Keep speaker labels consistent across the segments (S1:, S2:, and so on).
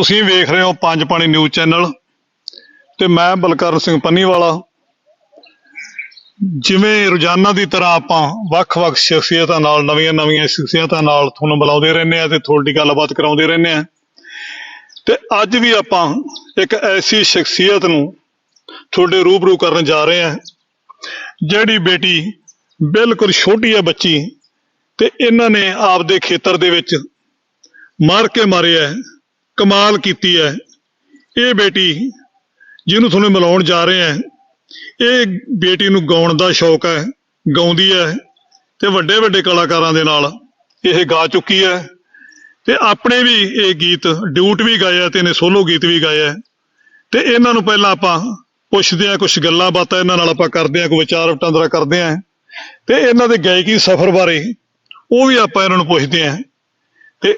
S1: ਤੁਸੀਂ ਵੇਖ ਰਹੇ ਹੋ ਪੰਜ ਪਾਣੀ ਨਿਊਜ਼ ਚੈਨਲ ਤੇ ਮੈਂ ਬਲਕਰਨ ਸਿੰਘ ਪੰਨੀਵਾਲਾ। ਜਿਵੇਂ ਰੋਜ਼ਾਨਾ ਦੀ ਤਰ੍ਹਾਂ ਆਪਾਂ ਵੱਖ-ਵੱਖ ਸ਼ਖਸੀਅਤਾਂ ਨਾਲ ਨਵੀਆਂ-ਨਵੀਆਂ ਸ਼ਖਸੀਅਤਾਂ ਨਾਲ ਤੁਹਾਨੂੰ ਬੁਲਾਉਂਦੇ ਰਹਿੰਦੇ ਆ ਤੇ ਤੁਹਾਡੀ ਗੱਲਬਾਤ ਕਰਾਉਂਦੇ ਰਹਿੰਦੇ ਆ ਤੇ ਅੱਜ ਵੀ ਆਪਾਂ ਇੱਕ ਐਸੀ ਸ਼ਖਸੀਅਤ ਨੂੰ ਤੁਹਾਡੇ ਰੂਬਰੂ ਕਰਨ ਜਾ ਰਹੇ ਆ ਜਿਹੜੀ ਬੇਟੀ ਬਿਲਕੁਲ ਛੋਟੀ ਹੈ ਬੱਚੀ ਤੇ ਇਹਨਾਂ ਨੇ ਆਪਦੇ ਖੇਤਰ ਦੇ ਵਿੱਚ ਮਾਰ ਕੇ ਮਾਰਿਆ ਹੈ, ਕਮਾਲ ਕੀਤੀ ਹੈ। ਇਹ ਬੇਟੀ ਜਿਹਨੂੰ ਤੁਹਾਨੂੰ ਮਿਲਾਉਣ ਜਾ ਰਹੇ ਆ ਇਹ ਬੇਟੀ ਨੂੰ ਗਾਉਣ ਦਾ ਸ਼ੌਕ ਹੈ, ਗਾਉਂਦੀ ਹੈ ਤੇ ਵੱਡੇ ਵੱਡੇ ਕਲਾਕਾਰਾਂ ਦੇ ਨਾਲ ਇਹ ਗਾ ਚੁੱਕੀ ਹੈ। ਤੇ ਆਪਣੇ ਵੀ ਇਹ ਗੀਤ, ਡਿਊਟ ਵੀ ਗਾਇਆ ਤੇ ਇਹਨੇ ਸੋਲੋ ਗੀਤ ਵੀ ਗਾਇਆ ਤੇ ਇਹਨਾਂ ਨੂੰ ਪਹਿਲਾਂ ਆਪਾਂ ਪੁੱਛਦੇ ਆ ਕੁਝ ਗੱਲਾਂ ਬਾਤਾਂ ਇਹਨਾਂ ਨਾਲ ਆਪਾਂ ਕਰਦੇ ਆ ਕੋਈ ਵਿਚਾਰ ਵਟਾਂਦਰਾ ਕਰਦੇ ਆ ਤੇ ਇਹਨਾਂ ਦੇ ਗਾਇਕੀ ਸਫ਼ਰ ਬਾਰੇ ਉਹ ਵੀ ਆਪਾਂ ਇਹਨਾਂ ਨੂੰ ਪੁੱਛਦੇ ਆ ਤੇ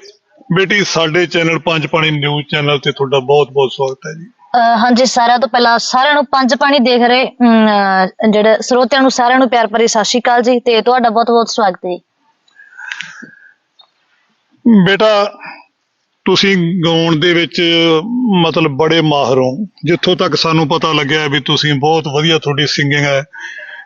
S1: ਬੇਟੀ ਸਾਡੇ ਚੈਨਲ ਪੰਜ ਪਾਣੀ ਨਿਊਜ਼ ਚੈਨਲ ਤੇ ਤੁਹਾਡਾ ਬਹੁਤ ਬਹੁਤ ਸਵਾਗਤ ਹੈ ਜੀ।
S2: ਅਹ ਹਾਂਜੀ ਸਾਰਿਆਂ ਤੋਂ ਪਹਿਲਾਂ ਸਾਰਿਆਂ ਨੂੰ ਪੰਜ ਪਾਣੀ ਦੇਖ ਰਹੇ ਅਮ, ਜਿਹੜੇ ਸਰੋਤਿਆਂ ਨੂੰ ਸਾਰਿਆਂ ਨੂੰ ਪਿਆਰ ਭਰੀ ਸਤਿ ਸ਼੍ਰੀ ਅਕਾਲ ਜੀ ਤੇ ਤੁਹਾਡਾ ਬਹੁਤ ਬਹੁਤ ਸਵਾਗਤ ਹੈ। ਜੀ
S1: ਬੇਟਾ ਤੁਸੀਂ ਗਾਉਣ ਦੇ ਵਿੱਚ ਮਤਲਬ ਬੜੇ ਮਾਹਰ ਹੋ। ਜਿੱਥੋਂ ਤੱਕ ਸਾਨੂੰ ਪਤਾ ਲੱਗਿਆ ਵੀ ਤੁਸੀਂ ਬਹੁਤ ਵਧੀਆ ਤੁਹਾਡੀ ਸਿੰਗਿੰਗ ਹੈ।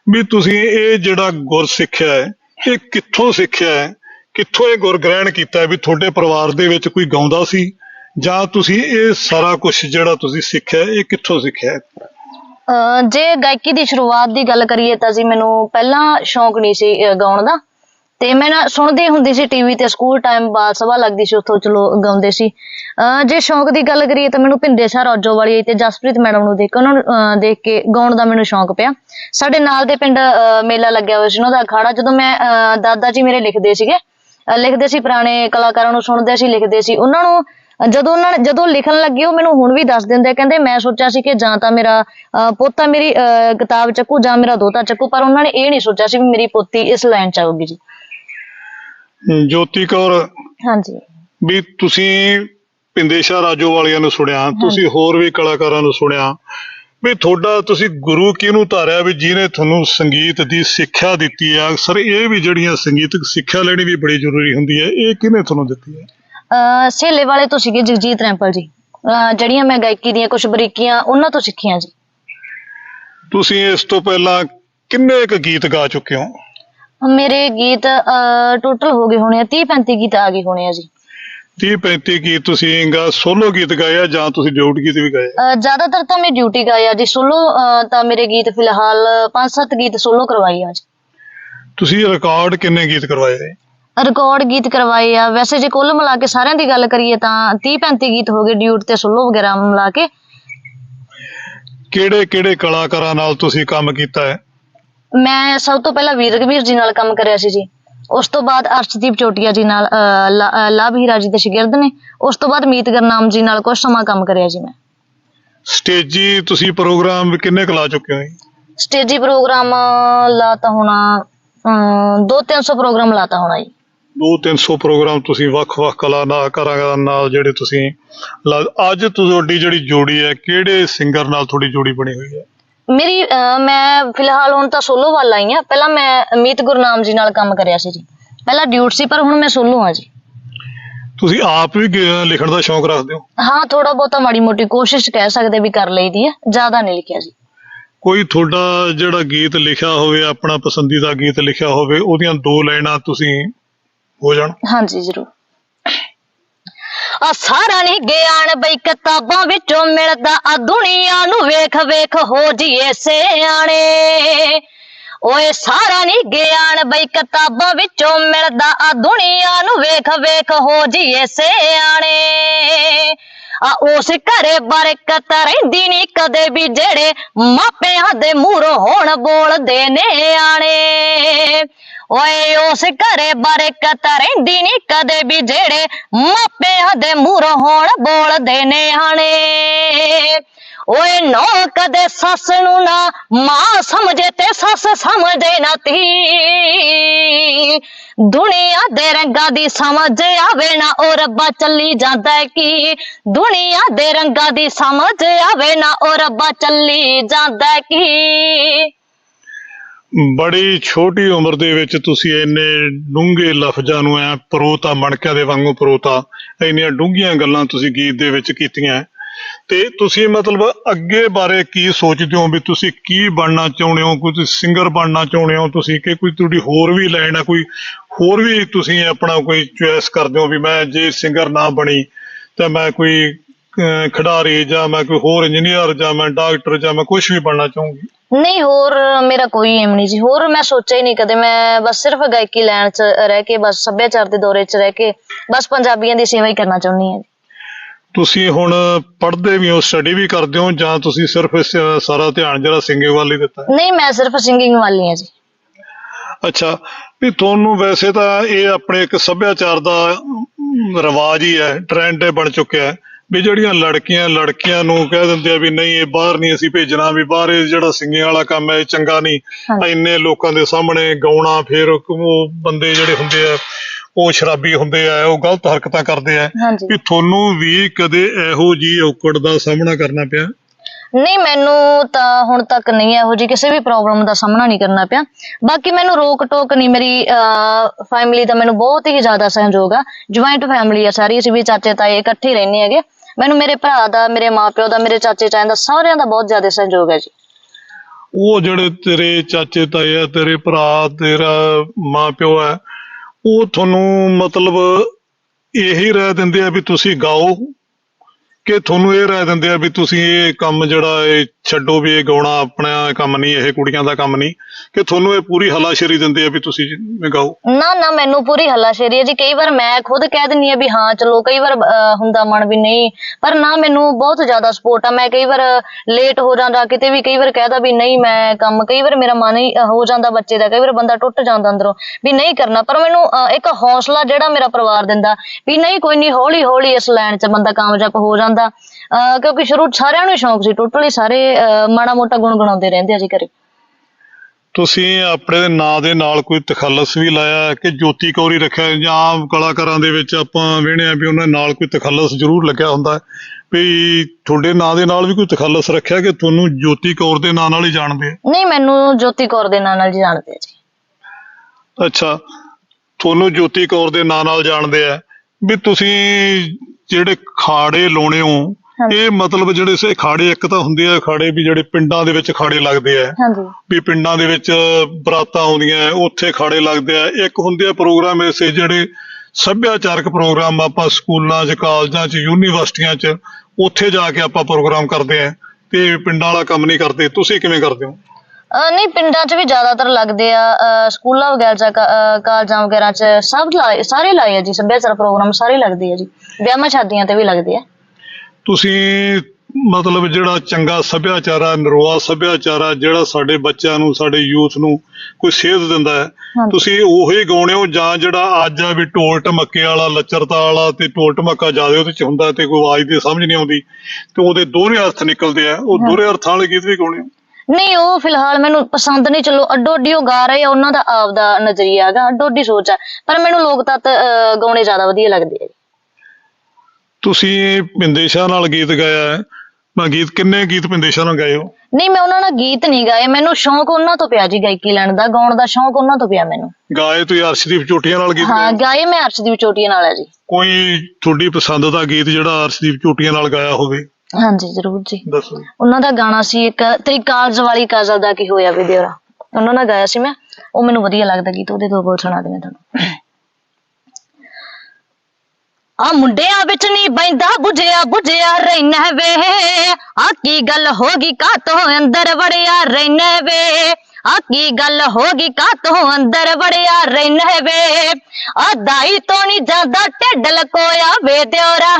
S1: ਵੀ ਤੁਸੀਂ ਇਹ ਜਿਹੜਾ ਗੁਰ ਸਿੱਖਿਆ ਹੈ ਇਹ ਕਿੱਥੋਂ ਸਿੱਖਿਆ ਹੈ? ਕਿੱਥੋਂ ਇਹ ਗੁਰ ਗ੍ਰਹਿਣ ਕੀਤਾ ਵੀ ਤੁਹਾਡੇ ਪਰਿਵਾਰ ਦੇ ਵਿੱਚ ਕੋਈ ਗਾਉਂਦਾ ਸੀ? ਜਾਂ ਤੁਸੀਂ ਇਹ ਸਾਰਾ ਕੁਝ ਜਿਹੜਾ ਤੁਸੀਂ ਸਿੱਖਿਆ, ਇਹ ਕਿੱਥੋਂ ਸਿੱਖਿਆ?
S2: ਜੇ ਗਾਇਕੀ ਦੀ ਸ਼ੁਰੂਆਤ ਦੀ ਗੱਲ ਕਰੀਏ ਤਾਂ ਜੀ ਮੈਨੂੰ ਪਹਿਲਾਂ ਸ਼ੌਂਕ ਨਹੀਂ ਸੀ ਗਾਉਣ ਦਾ। ਤੇ ਮੈਂ ਨਾ ਸੁਣਦੀ ਹੁੰਦੀ ਸੀ ਟੀਵੀ ਤੇ ਸਕੂਲ ਟਾਈਮ ਬਾਲ ਸਭਾ ਲੱਗਦੀ ਸੀ, ਉੱਥੋਂ ਚਲੋ ਗਾਉਂਦੇ ਸੀ। ਜੇ ਸ਼ੌਂਕ ਦੀ ਗੱਲ ਕਰੀਏ ਤਾਂ ਮੈਨੂੰ ਭਿੰਦੇ ਸ਼ਾਹ ਰੋਜੋ ਵਾਲੀ ਤੇ ਜਸਪ੍ਰੀਤ ਮੈਡਮ ਨੂੰ ਦੇਖ ਕੇ ਉਹਨਾਂ ਨੂੰ ਦੇਖ ਕੇ ਗਾਉਣ ਦਾ ਮੈਨੂੰ ਸ਼ੌਂਕ ਪਿਆ। ਸਾਡੇ ਨਾਲ ਦੇ ਪਿੰਡ ਮੇਲਾ ਲੱਗਿਆ ਹੋਇਆ ਸੀ, ਉਹਨਾਂ ਦਾ ਅਖਾੜਾ। ਜਦੋਂ ਮੈਂ ਦਾਦਾ ਜੀ ਮੇਰੇ ਲਿਖਦੇ ਸੀਗੇ ਲਿਖਦੇ ਸੀ ਪੁਰਾਣੇ ਕਲਾਕਾਰਾਂ ਨੂੰ ਸੁਣਦੇ ਸੀ ਲਿਖਦੇ ਸੀ। ਉਹਨਾਂ ਨੂੰ ਜਦੋਂ ਉਹਨਾਂ ਨੇ ਜਦੋਂ ਲਿਖਣ ਲੱਗੇ ਉਹ ਮੈਨੂੰ ਹੁਣ ਵੀ ਦੱਸ ਦਿੰਦੇ ਕਹਿੰਦੇ ਮੈਂ ਸੋਚਿਆ ਸੀ ਕਿ ਜਾਂ ਤਾਂ ਮੇਰਾ ਪੋਤਾ ਮੇਰੀ ਕਿਤਾਬ ਚੱਕੂ ਜਾਂ ਮੇਰਾ ਦੋਤਾ ਚੱਕੂ ਪਰ ਉਹਨਾਂ ਨੇ ਇਹ ਨਹੀਂ ਸੋਚਿਆ ਸੀ ਵੀ ਮੇਰੀ ਪੋਤੀ ਇਸ ਲਾਈਨ ਚ ਆਊਗੀ ਜੀ।
S1: ਜੋਤੀ ਕੌਰ।
S2: ਹਾਂਜੀ।
S1: ਵੀ ਤੁਸੀਂ ਪਿੰਦੇਸ਼ਾ ਰਾਜੋ ਵਾਲਿਆਂ ਨੂੰ ਸੁਣਿਆ ਤੁਸੀਂ ਹੋਰ ਵੀ ਕਲਾਕਾਰਾਂ ਨੂੰ ਸੁਣਿਆ ਵੀ ਤੁਹਾਡਾ ਤੁਸੀਂ ਗੁਰੂ ਕਿਹਨੂੰ ਧਾਰਿਆ ਵੀ ਜਿਹਨੇ ਤੁਹਾਨੂੰ ਸੰਗੀਤ ਦੀ ਸਿੱਖਿਆ ਦਿੱਤੀ ਆ? ਅਕਸਰ ਇਹ ਵੀ ਜਿਹੜੀਆਂ ਸੰਗੀਤਕ ਸਿੱਖਿਆ ਲੈਣੀ ਵੀ ਬੜੀ ਜ਼ਰੂਰੀ ਹੁੰਦੀ ਹੈ ਇਹ ਕਿਹਨੇ ਤੁਹਾਨੂੰ ਦਿੱਤੀ ਹੈ?
S2: ਸਹੇਲੇ ਵਾਲੇ ਤੋਂ ਸੀਗੇ ਜਗਜੀਤ ਰੈਂਪਲ ਜੀ। ਜਿਹੜੀਆਂ ਮੈਂ ਗਾਇਕੀ ਦੀਆਂ ਕੁਝ ਬਰੀਕੀਆਂ ਉਹਨਾਂ ਤੋਂ ਸਿੱਖੀਆਂ ਜੀ।
S1: ਤੁਸੀਂ ਇਸ ਤੋਂ ਪਹਿਲਾਂ ਕਿੰਨੇ ਕੁ ਗੀਤ ਗਾ ਚੁੱਕੇ ਹੋ?
S2: ਮੇਰੇ ਗੀਤ ਟੋਟਲ ਹੋ ਗਏ ਹੋਣੇ ਆ 30 35 ਗੀਤ ਆ ਗਏ ਹੋਣੇ ਆ ਜੀ।
S1: 30 35 ਗੀਤ ਤੁਸੀਂ ਗਾ ਸੋਲੋ ਗੀਤ ਗਾਇਆ ਜਾਂ ਤੁਸੀਂ ਡਿਊਟ ਗੀਤ ਵੀ
S2: ਅਹ, ਜ਼ਿਆਦਾਤਰ ਤਾਂ ਮੈਂ ਡਿਊਟੀ ਗਾਇਆ ਜੀ ਸੋਲੋ ਤਾਂ ਮੇਰੇ ਗੀਤ ਫਿਲਹਾਲ 5-7 ਗੀਤ ਸੋਲੋ ਕਰਵਾਈ ਆ ਜੀ।
S1: ਤੁਸੀਂ ਰਿਕਾਰਡ ਕਿੰਨੇ ਗੀਤ ਕਰਵਾਏ ਨੇ?
S2: ਰਿਕਾਰਡ ਗੀਤ ਕਰਵਾਏ ਆ। ਵੈਸੇ ਜੇ ਕੁੱਲ ਮਿਲਾ ਕੇ ਸਾਰਿਆਂ ਦੀ ਗੱਲ ਕਰੀਏ ਤਾਂ 30-35 ਗੀਤ ਹੋ ਗਏ ਡਿਊਟ ਤੇ ਸੋਲੋ ਵਗੈਰਾ ਮਿਲਾ ਕੇ।
S1: ਕਿਹੜੇ ਕਿਹੜੇ ਕਲਾਕਾਰਾਂ ਨਾਲ ਤੁਸੀਂ ਕੰਮ ਕੀਤਾ ਹੈ?
S2: ਮੈਂ ਸਭ ਤੋਂ ਪਹਿਲਾਂ ਵੀਰ ਰਘਵੀਰ ਜੀ ਨਾਲ ਕੰਮ ਕਰਿਆ ਸੀ ਜੀ। ਉਸ ਤੋਂ ਬਾਅਦ ਅਰਸ਼ਦੀਪ ਚੋਟੀਆ ਜੀ ਨਾਲ ਲਾਭ ਹੀਰਾ ਜੀ ਦੇ ਸ਼ਾਗਿਰਦ ਨੇ ਉਸ ਤੋਂ ਬਾਅਦ ਮੀਤ ਗਰਨਾਮ ਜੀ ਨਾਲ ਕੁਝ ਸਮਾਂ ਕੰਮ ਕਰਿਆ ਜੀ ਮੈਂ।
S1: ਸਟੇਜੀ ਤੁਸੀਂ ਪ੍ਰੋਗਰਾਮ ਕਿੰਨੇ ਕੁ ਲਾ ਚੁੱਕੇ ਹੋ?
S2: ਸਟੇਜੀ ਪ੍ਰੋਗਰਾਮ ਲਾਤਾ ਹੋਣਾ 2-300 ਪ੍ਰੋਗਰਾਮ ਲਾਤਾ ਹੋਣਾ ਜੀ।
S1: ਦੋ 300 ਪ੍ਰੋਗਰਾਮ ਤੁਸੀਂ ਵੱਖ-ਵੱਖ ਕਲਾਕਾਰਾਂ ਨਾਲ ਜਿਹੜੇ ਤੁਸੀਂ ਅੱਜ ਤੁਹਾਡੀ ਜਿਹੜੀ ਜੋੜੀ ਹੈ ਕਿਹੜੇ ਸਿੰਗਰ ਨਾਲ ਤੁਹਾਡੀ ਜੋੜੀ ਬਣੀ ਹੋਈ ਹੈ?
S2: ਮੇਰੀ ਅਹ, ਮੈਂ ਫਿਲਹਾਲ ਹੁਣ ਤਾਂ ਸੋਲੋ ਵੱਲ ਆਈ ਆ ਪਹਿਲਾਂ ਮੈਂ ਮੀਤ ਗੁਰਨਾਮ ਜੀ ਨਾਲ ਕੰਮ ਕਰਿਆ ਸੀ ਜੀ। ਪਹਿਲਾਂ ਡਿਊਟ ਸੀ ਪਰ ਹੁਣ ਮੈਂ ਸੋਲੋ ਆ ਜੀ।
S1: ਤੁਸੀਂ ਆਪ ਵੀ ਗ- ਲਿਖਣ ਦਾ ਸ਼ੌਂਕ ਰੱਖਦੇ ਹੋ?
S2: ਹਾਂ ਥੋੜਾ ਬਹੁਤਾ ਮਾੜੀ ਮੋਟੀ ਕੋਸ਼ਿਸ਼ ਕਹਿ ਸਕਦੇ ਵੀ ਕਰ ਲਈਦੀ ਹੈ। ਜ਼ਿਆਦਾ ਨਹੀਂ ਲਿਖਿਆ ਜੀ।
S1: ਕੋਈ ਤੁਹਾਡਾ ਜਿਹੜਾ ਗੀਤ ਲਿਖਿਆ ਹੋਵੇ ਆਪਣਾ ਪਸੰਦੀਦਾ ਗੀਤ ਲਿਖਿਆ ਹੋਵੇ ਉਹਦੀਆਂ ਦੋ ਲਾਈਨਾਂ ਤੁਸੀਂ ਹੋ ਜਾਣ।
S2: ਹਾਂਜੀ ਜ਼ਰੂਰ। ਆ ਸਾਰਾ ਨਹੀਂ ਗਿਆਨ ਬਈ ਕਿਤਾਬਾਂ ਵਿੱਚੋਂ ਮਿਲਦਾ ਆ ਦੁਨੀਆ ਨੂੰ ਵੇਖ ਵੇਖ ਹੋ ਜੀਏ ਸਿਆਣੇ। ਓਏ ਸਾਰਾ ਨਹੀਂ ਗਿਆਨ ਬਈ ਕਿਤਾਬਾਂ ਵਿੱਚੋਂ ਮਿਲਦਾ ਆ ਦੁਨੀਆ ਨੂੰ ਵੇਖ ਵੇਖ ਹੋ ਜੀਏ ਸਿਆਣੇ। ਆ ਉਸ ਘਰੇ ਬਰਕਤ ਰਹਿੰਦੀ ਨਹੀਂ ਕਦੇ ਵੀ ਜਿਹੜੇ ਮਾਪਿਆਂ ਦੇ ਮੂਹਰੋਂ ਹੋਣ ਬੋਲਦੇ ਨੇ ਆਣੇ। ਓਏ ਉਸ ਘਰੇ ਬਰਕਤ ਰਹਿੰਦੀ ਨਹੀਂ ਕਦੇ ਵੀ ਜਿਹੜੇ ਮਾਪੇ ਦੇ ਮੂਹਰੋਂ ਹੋਣ ਬੋਲਦੇ ਨੇ ਆਣੇ ਓਏ ਨੋ ਕਦੇ ਸੱਸ ਨੂੰ ਨਾ ਮਾਂ ਸਮਝੇ ਤੇ ਸੱਸ ਸਮਝੇ ਨਾ ਧੀ। ਦੁਨੀਆ ਦੇ ਰੰਗਾਂ ਦੀ ਸਮਝ ਆਵੇ ਨਾ ਉਹ ਰੱਬਾ ਚੱਲੀ ਜਾਂਦਾ ਕੀ। ਦੁਨੀਆ ਦੇ ਰੰਗਾਂ ਦੀ ਸਮਝ ਆਵੇ ਨਾ ਉਹ ਰੱਬਾ ਚੱਲੀ ਜਾਂਦਾ ਕੀ।
S1: ਬੜੀ ਛੋਟੀ ਉਮਰ ਦੇ ਵਿੱਚ ਤੁਸੀਂ ਇੰਨੇ ਡੂੰਘੇ ਲਫ਼ਜ਼ਾਂ ਨੂੰ ਐ ਪਰੋਤਾ, ਮਣਕਿਆਂ ਦੇ ਵਾਂਗੂ ਪਰੋਤਾ, ਇੰਨੀਆਂ ਡੂੰਘੀਆਂ ਗੱਲਾਂ ਤੁਸੀਂ ਗੀਤ ਦੇ ਵਿੱਚ ਕੀਤੀਆਂ ਤੇ ਤੁਸੀਂ ਮਤਲਬ ਅੱਗੇ ਬਾਰੇ ਕੀ ਸੋਚਦੇ ਹੋ ਵੀ ਤੁਸੀਂ ਕੀ ਬਣਨਾ ਚਾਹੁੰਦੇ ਹੋ? ਕੋਈ ਤੁਸੀਂ ਸਿੰਗਰ ਬਣਨਾ ਚਾਹੁੰਦੇ ਹੋ ਤੁਸੀਂ ਕਿ ਕੋਈ ਤੁਹਾਡੀ ਹੋਰ ਵੀ ਲਾਈਨ ਹੈ ਕੋਈ ਹੋਰ ਵੀ ਤੁਸੀਂ ਆਪਣਾ ਕੋਈ ਚੁਆਇਸ ਕਰਦੇ ਹੋ ਵੀ ਮੈਂ ਜੇ ਸਿੰਗਰ ਨਾ ਬਣੀ ਤਾਂ ਮੈਂ ਕੋਈ ਖਿਡਾਰੀ ਜਾਂ ਮੈਂ ਕੋਈ ਹੋਰ ਇੰਜੀਨੀਅਰ ਜਾਂ ਮੈਂ ਡਾਕਟਰ ਜਾਂ ਮੈਂ ਕੁਝ ਵੀ ਬਣਨਾ ਚਾਹੂੰਗੀ?
S2: ਨਹੀਂ ਹੋਰ ਮੇਰਾ ਕੋਈ ਏਮ ਨਹੀਂ ਜੀ। ਹੋਰ ਮੈਂ ਸੋਚਿਆ ਹੀ ਨਹੀਂ ਕਦੇ। ਮੈਂ ਬਸ ਸਿਰਫ ਗਾਇਕੀ ਲੈਣ ਚ ਰਹਿ ਕੇ ਬਸ ਸੱਭਿਆਚਾਰ ਦੇ ਦੌਰੇ ਚ ਰਹਿ ਕੇ ਬਸ ਪੰਜਾਬੀਆਂ ਦੀ ਸੇਵਾ ਹੀ ਕਰਨਾ ਚਾਹੁੰਦੀ ਹਾਂ ਜੀ।
S1: ਤੁਸੀਂ ਹੁਣ ਪੜ੍ਹਦੇ ਵੀ ਹੋ ਸਟੱਡੀ ਵੀ ਕਰਦੇ ਹੋ ਜਾਂ ਤੁਸੀਂ ਸਿਰਫ ਇਸ ਸਾਰਾ ਧਿਆਨ ਜਿਹੜਾ ਸਿੰਗਿੰਗ ਵੱਲ ਹੀ ਦਿੱਤਾ ਹੈ?
S2: ਨਹੀਂ ਮੈਂ ਸਿਰਫ ਸਿੰਗਿੰਗ ਵਾਲੀ ਹਾਂ ਜੀ।
S1: ਅੱਛਾ। ਵੀ ਤੁਹਾਨੂੰ ਵੈਸੇ ਤਾਂ ਇਹ ਆਪਣੇ ਇੱਕ ਸੱਭਿਆਚਾਰ ਦਾ ਅਮ, ਰਿਵਾਜ ਹੀ ਹੈ ਟ੍ਰੈਂਡ ਬਣ ਚੁੱਕਿਆ ਹੈ। ਵੀ ਜਿਹੜੀਆਂ ਲੜਕੀਆਂ ਲੜਕੀਆਂ ਨੂੰ ਕਹਿ ਦਿੰਦੇ ਆ ਵੀ ਨਹੀਂ ਇਹ ਬਾਹਰ ਨਹੀਂ ਅਸੀਂ ਭੇਜਣਾ ਵੀ ਬਾਹਰ ਇਹ ਜਿਹੜਾ ਸਿੰਗਿੰਗ ਵਾਲਾ ਕੰਮ ਹੈ ਇਹ ਚੰਗਾ ਨਹੀਂ। ਇੰਨੇ ਲੋਕਾਂ ਦੇ ਸਾਹਮਣੇ ਗਾਉਣਾ ਫਿਰ ਉਹ ਬੰਦੇ ਜਿਹੜੇ ਹੁੰਦੇ ਆ ਉਹ ਸ਼ਰਾਬੀ ਹੁੰਦੇ ਆ ਉਹ ਗਲਤ ਹਰਕਤਾਂ ਕਰਦੇ ਆ। ਵੀ ਤੁਹਾਨੂੰ ਵੀ ਕਦੇ ਇਹੋ ਜੀ ਔਕੜ ਦਾ ਸਾਹਮਣਾ ਕਰਨਾ ਪਿਆ?
S2: ਨਹੀਂ ਮੈਨੂੰ ਤਾਂ ਹੁਣ ਤੱਕ ਨਹੀਂ ਇਹੋ ਜੀ ਕਿਸੇ ਵੀ ਪ੍ਰੋਬਲਮ ਦਾ ਸਾਹਮਣਾ ਨਹੀਂ ਕਰਨਾ ਪਿਆ। ਬਾਕੀ ਮੈਨੂੰ ਰੋਕ ਟੋਕ ਨਹੀਂ ਮੇਰੀ ਫੈਮਿਲੀ ਦਾ ਮੈਨੂੰ ਬਹੁਤ ਹੀ ਜ਼ਿਆਦਾ ਸਹਿਯੋਗ ਆ। ਜੁਆਇੰਟ ਫੈਮਿਲੀ ਆ ਸਾਰੀ ਅਸੀਂ ਵੀ ਚਾਚੇ ਤਾਏ ਇਕੱਠੇ ਰਹਿੰਦੇ ਹੈਗੇ। ਮੈਨੂੰ ਮੇਰੇ ਭਰਾ ਦਾ, ਮੇਰੇ ਮਾਪਿਓ ਦਾ, ਮੇਰੇ ਚਾਚੇ ਚਾਇਆਂ ਦਾ ਸਾਰਿਆਂ ਦਾ ਬਹੁਤ ਜ਼ਿਆਦਾ ਸਹਿਯੋਗ ਹੈ ਜੀ।
S1: ਉਹ ਜਿਹੜੇ ਤੇਰੇ ਚਾਚੇ ਤਾਏ ਆ, ਤੇਰੇ ਭਰਾ, ਤੇਰਾ ਮਾਂ ਪਿਓ ਹੈ ਉਹ ਤੁਹਾਨੂੰ ਮਤਲਬ ਇਹੀ ਰਹਿ ਦਿੰਦੇ ਆ ਵੀ ਤੁਸੀਂ ਗਾਓ। ਕਿ ਤੁਹਾਨੂੰ ਇਹ ਰਹਿ ਦਿੰਦੇ ਆ ਵੀ ਤੁਸੀਂ ਇਹ ਕੰਮ ਜਿਹੜਾ ਇਹ ਛੱਡੋ ਵੀ ਇਹ ਗਾਉਣਾ ਆਪਣਾ ਕੰਮ ਨਹੀਂ ਇਹ ਕੁੜੀਆਂ ਦਾ ਕੰਮ ਨਹੀਂ ਕਿ ਤੁਹਾਨੂੰ ਇਹ ਪੂਰੀ ਹਲਾਸ਼ੇਰੀ ਦਿੰਦੇ ਆ ਵੀ ਤੁਸੀਂ ਗਾਓ?
S2: ਨਾ ਨਾ ਮੈਨੂੰ ਪੂਰੀ ਹੱਲਾਸ਼ੇਰੀ ਹੈ ਜੀ। ਕਈ ਵਾਰ ਮੈਂ ਖੁਦ ਕਹਿ ਦਿੰਨੀ ਆ ਵੀ ਹਾਂ ਚਲੋ ਕਈ ਵਾਰ ਅਹ, ਹੁੰਦਾ ਮਨ ਵੀ ਨਹੀਂ ਪਰ ਨਾ ਮੈਨੂੰ ਬਹੁਤ ਜ਼ਿਆਦਾ ਸਪੋਰਟ ਆ। ਮੈਂ ਕਈ ਵਾਰ ਲੇਟ ਹੋ ਜਾਂਦਾ ਕਿਤੇ ਵੀ ਕਈ ਵਾਰ ਕਹਿਦਾ ਵੀ ਨਹੀਂ ਮੈਂ ਕੰਮ ਕਈ ਵਾਰ ਮੇਰਾ ਮਨ ਹੀ ਅਹ, ਹੋ ਜਾਂਦਾ ਬੱਚੇ ਦਾ ਕਈ ਵਾਰ ਬੰਦਾ ਟੁੱਟ ਜਾਂਦਾ ਅੰਦਰੋਂ ਵੀ ਨਹੀਂ ਕਰਨਾ। ਪਰ ਮੈਨੂੰ ਅਹ, ਇੱਕ ਹੌਸਲਾ ਜਿਹੜਾ ਮੇਰਾ ਪਰਿਵਾਰ ਦਿੰਦਾ ਵੀ ਨਹੀਂ ਕੋਈ ਨਹੀਂ ਹੌਲੀ ਹੌਲੀ ਇਸ ਲਾਈਨ 'ਚ ਬੰਦਾ ਕਾਮਯਾਬ ਹੋ ਜਾਂਦਾ। ਅਹ, ਕਿਉਂਕਿ ਸ਼ੁਰੂ ਸਾਰਿਆਂ ਨੂੰ ਹੀ ਸ਼ੌਂਕ ਸੀ ਟੋਟਲੀ ਸਾਰੇ ਮਾੜਾ ਮੋਟਾ ਗੁਣਗੁਣਾਉਂਦੇ ਰਹਿੰਦੇ ਆ ਜੀ ਘਰੇ।
S1: ਤੁਸੀਂ ਆਪਣੇ ਨਾਂ ਦੇ ਨਾਲ ਕੋਈ ਤਖੱਲਸ ਵੀ ਲਾਇਆ ਹੈ ਕਿ ਜੋਤੀ ਕੌਰੀ ਰੱਖਿਆ? ਜਾਂ ਆਮ ਕਲਾਕਾਰਾਂ ਦੇ ਵਿੱਚ ਆਪਾਂ ਵੇਖਦੇ ਆ ਵੀ ਉਹਨਾਂ ਨਾਲ ਕੋਈ ਤਖੱਲਸ ਜ਼ਰੂਰ ਲੱਗਿਆ ਹੁੰਦਾ। ਹੈ ਵੀ ਤੁਹਾਡੇ ਨਾਂ ਦੇ ਨਾਲ ਵੀ ਕੋਈ ਤਖੱਲਸ ਰੱਖਿਆ ਕਿ ਤੁਹਾਨੂੰ ਜੋਤੀ ਕੌਰ ਦੇ ਨਾਂ ਨਾਲ ਹੀ ਜਾਣਦੇ ਆ?
S2: ਨਹੀਂ ਮੈਨੂੰ ਜੋਤੀ ਕੌਰ ਦੇ ਨਾਂ ਨਾਲ ਜੀ ਜਾਣਦੇ ਆ ਜੀ।
S1: ਅੱਛਾ। ਤੁਹਾਨੂੰ ਜੋਤੀ ਕੌਰ ਦੇ ਨਾਂ ਨਾਲ ਜਾਣਦੇ ਆ। ਵੀ ਤੁਸੀਂ ਜਿਹੜੇ ਖਾੜੇ ਲਾਉਣੇ ਹੋ। ਇਹ ਮਤਲਬ ਜਿਹੜੇ ਸੇ ਖਾੜੇ ਇੱਕ ਤਾਂ ਹੁੰਦੇ ਆ ਖਾੜੇ ਵੀ ਜਿਹੜੇ ਪਿੰਡਾਂ ਦੇ ਵਿੱਚ ਖਾੜੇ ਲੱਗਦੇ ਆ। ਵੀ ਪਿੰਡਾਂ ਦੇ ਵਿੱਚ ਬਰਾਤਾਂ ਆਉਂਦੀਆਂ ਉੱਥੇ ਖਾੜੇ ਲੱਗਦੇ ਆ। ਇੱਕ ਹੁੰਦੇ ਆ ਪ੍ਰੋਗਰਾਮ ਐਸੇ ਜਿਹੜੇ ਸੱਭਿਆਚਾਰਕ ਪ੍ਰੋਗਰਾਮ ਆਪਾਂ ਸਕੂਲਾਂ 'ਚ ਕਾਲਜਾਂ 'ਚ ਯੂਨੀਵਰਸਿਟੀਆਂ 'ਚ ਉੱਥੇ ਜਾ ਕੇ ਆਪਾਂ ਪ੍ਰੋਗਰਾਮ ਕਰਦੇ ਆ। ਤੇ ਪਿੰਡਾਂ ਵਾਲਾ ਕੰਮ ਨਹੀਂ ਕਰਦੇ। ਤੁਸੀਂ ਕਿਵੇਂ ਕਰਦੇ ਹੋ?
S2: ਨਹੀਂ ਪਿੰਡਾਂ 'ਚ ਵੀ ਜ਼ਿਆਦਾਤਰ ਲੱਗਦੇ ਆ। ਸਕੂਲਾਂ ਵਗੈਰਾ 'ਚ ਕਾਲਜਾਂ ਵਗੈਰਾ 'ਚ ਸਭ ਲਾਏ ਸਾਰੇ ਲਾਏ ਆ ਜੀ। ਸੱਭਿਆਚਾਰ ਪ੍ਰੋਗਰਾਮ ਸਾਰੇ ਲੱਗਦੇ ਆ ਜੀ। ਵਿਆਹਾਂ ਸ਼ਾਦੀਆਂ ਤੇ ਵੀ ਲੱਗਦੇ ਆ
S1: ਤੁਸੀਂ ਮਤਲਬ ਜਿਹੜਾ ਚੰਗਾ ਸੱਭਿਆਚਾਰ ਆ ਨਰੋਆ ਸੱਭਿਆਚਾਰ ਆ ਜਿਹੜਾ ਸਾਡੇ ਬੱਚਿਆਂ ਨੂੰ ਸਾਡੇ ਯੂਥ ਨੂੰ ਕੋਈ ਸੇਧ ਦਿੰਦਾ ਹੈ
S2: ਹਾਂਜੀ।
S1: ਤੁਸੀਂ ਉਹੀ ਗਾਉਣੇ ਹੋ ਜਾਂ ਜਿਹੜਾ ਅੱਜ ਆ ਵੀ ਢੋਲ ਢਮੱਕੇ ਵਾਲਾ ਲੱਚਰਤਾ ਵਾਲਾ ਤੇ ਢੋਲ ਢਮੱਕਾ ਜ਼ਿਆਦਾ ਉਹਦੇ ਚ ਹੁੰਦਾ ਤੇ ਕੋਈ ਆਵਾਜ਼ ਦੀ ਸਮਝ ਨਹੀਂ ਆਉਂਦੀ ਤੇ ਉਹਦੇ ਦੋਹਰੇ ਅਰਥ ਨਿਕਲਦੇ ਆ ਉਹ ਦੋਹਰੇ ਅਰਥਾਂ ਵਾਲੇ ਗੀਤ ਵੀ ਗਾਉਣੇ ਹੋ
S2: ਨਹੀਂ ਉਹ ਫਿਲਹਾਲ ਮੈਨੂੰ ਪਸੰਦ ਨਹੀਂ ਚਲੋ ਅੱਡੋ ਅੱਡੀ ਉਹ ਗਾ ਰਹੇ ਆ ਉਹਨਾਂ ਦਾ ਆਪਦਾ ਨਜ਼ਰੀਆ ਹੈਗਾ ਅੱਡੋ ਅੱਡੀ ਸੋਚ ਆ ਪਰ ਮੈਨੂੰ ਲੋਕ ਤੱਤ ਅਹ, ਗਾਉਣੇ ਜ਼ਿਆਦਾ ਵਧੀਆ ਲੱਗਦੇ ਆ ਜੀ।
S1: ਤੁਸੀਂ ਪਿੰਦੇ ਸ਼ਾਹ ਨਾਲ ਗੀਤ ਗਾਇਆ ਹੈ? ਮੈਂ ਗੀਤ ਕਿੰਨੇ ਗੀਤ ਪਿੰਦੇ ਸ਼ਾਹ ਨਾਲ ਗਾਏ ਹੋ?
S2: ਨਹੀਂ ਮੈਂ ਉਹਨਾਂ ਨਾਲ ਗੀਤ ਨਹੀਂ ਗਾਏ। ਮੈਨੂੰ ਸ਼ੌਂਕ ਉਹਨਾਂ ਤੋਂ ਪਿਆ ਜੀ ਗਾਇਕੀ ਲੈਣ ਦਾ। ਗਾਉਣ ਦਾ ਸ਼ੌਂਕ ਉਹਨਾਂ ਤੋਂ ਪਿਆ ਮੈਨੂੰ।
S1: ਗਾਏ ਤੁਸੀਂ ਅਰਸ਼ਦੀਪ ਚੋਟੀਆਂ ਨਾਲ ਗੀਤ
S2: ਹਾਂ
S1: ਗਾਏ
S2: ਮੈਂ ਅਰਸ਼ਦੀਪ ਚੋਟੀਆਂ ਨਾਲ ਹੈ ਜੀ।
S1: ਕੋਈ ਤੁਹਾਡੀ ਪਸੰਦ ਦਾ ਗੀਤ ਜਿਹੜਾ ਅਰਸ਼ਦੀਪ ਚੋਟੀਆਂ ਨਾਲ ਗਾਇਆ ਹੋਵੇ?
S2: ਹਾਂਜੀ ਜ਼ਰੂਰ ਜੀ।
S1: ਦੱਸੋ
S2: ਉਹਨਾਂ ਦਾ ਗਾਣਾ ਸੀ ਇੱਕ ਤੇਰੀ ਕਾਲਜ ਵਾਲੀ ਕਾਜਲ ਦਾ ਕੀ ਹੋਇਆ ਵੇ ਦਿਓਰਾ। ਉਹਨਾਂ ਨਾਲ ਗਾਇਆ ਸੀ ਮੈਂ। ਉਹ ਮੈਨੂੰ ਵਧੀਆ ਲੱਗਦਾ ਗੀਤ ਉਹਦੇ ਦੋ ਬੋਲ ਸੁਣਾ ਦਿੰਦੇ ਤੁਹਾਨੂੰ। ਆ ਮੁੰਡਿਆਂ ਵਿੱਚ ਨਹੀਂ ਬੈਂਦਾ, ਬੁਝਿਆ ਬੁਝਿਆ ਰਹਿਣਾ ਵੇ। ਆ ਕੀ ਗੱਲ ਹੋ ਗਈ ਕਾਤੋਂ ਅੰਦਰ ਵੜਿਆ ਰਹਿਣਾ ਵੇ? ਆ ਕੀ ਗੱਲ ਹੋ ਗਈ ਕਾਤੋਂ ਅੰਦਰ ਵੜਿਆ ਰਹਿਣਾ ਵੇ? ਆ ਦਾਈ ਤੋਂ ਨਹੀਂ ਜਾਂਦਾ ਢਿੱਡ ਲਕੋਇਆ ਵੇ ਦਿਓਰਾ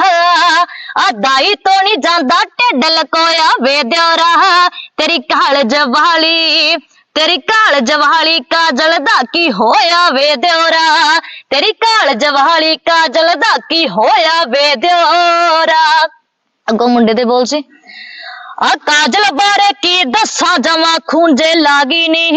S2: ਆ ਦਾਈ ਤੋਂ ਨਹੀਂ ਜਾਂਦਾ ਢਿੱਡ ਲਕੋਇਆ ਵੇ ਦਿਓਰਾ ਤੇਰੀ ਕਾਲ ਜਵਾਲੀ ਤੇਰੀ ਕਾਲ ਜਵਾਲੀ ਕਾਜਲ ਦਾ ਕੀ ਹੋਇਆ ਵੇ ਦਿਓਰਾ? ਤੇਰੀ ਕਾਲ ਜਵਾਲੀ ਕਾਜਲ ਦਾ ਕੀ ਹੋਇਆ ਵੇ ਦਿਓਰਾ? ਅੱਗੋਂ ਮੁੰਡੇ ਦੇ ਬੋਲ ਸੀ, ਆ ਕਾਜਲ ਬਾਰੇ ਕੀ ਦੱਸਾਂ, ਜਮਾ ਖੂੰਜੇ ਲਾਗੀ ਨੀ।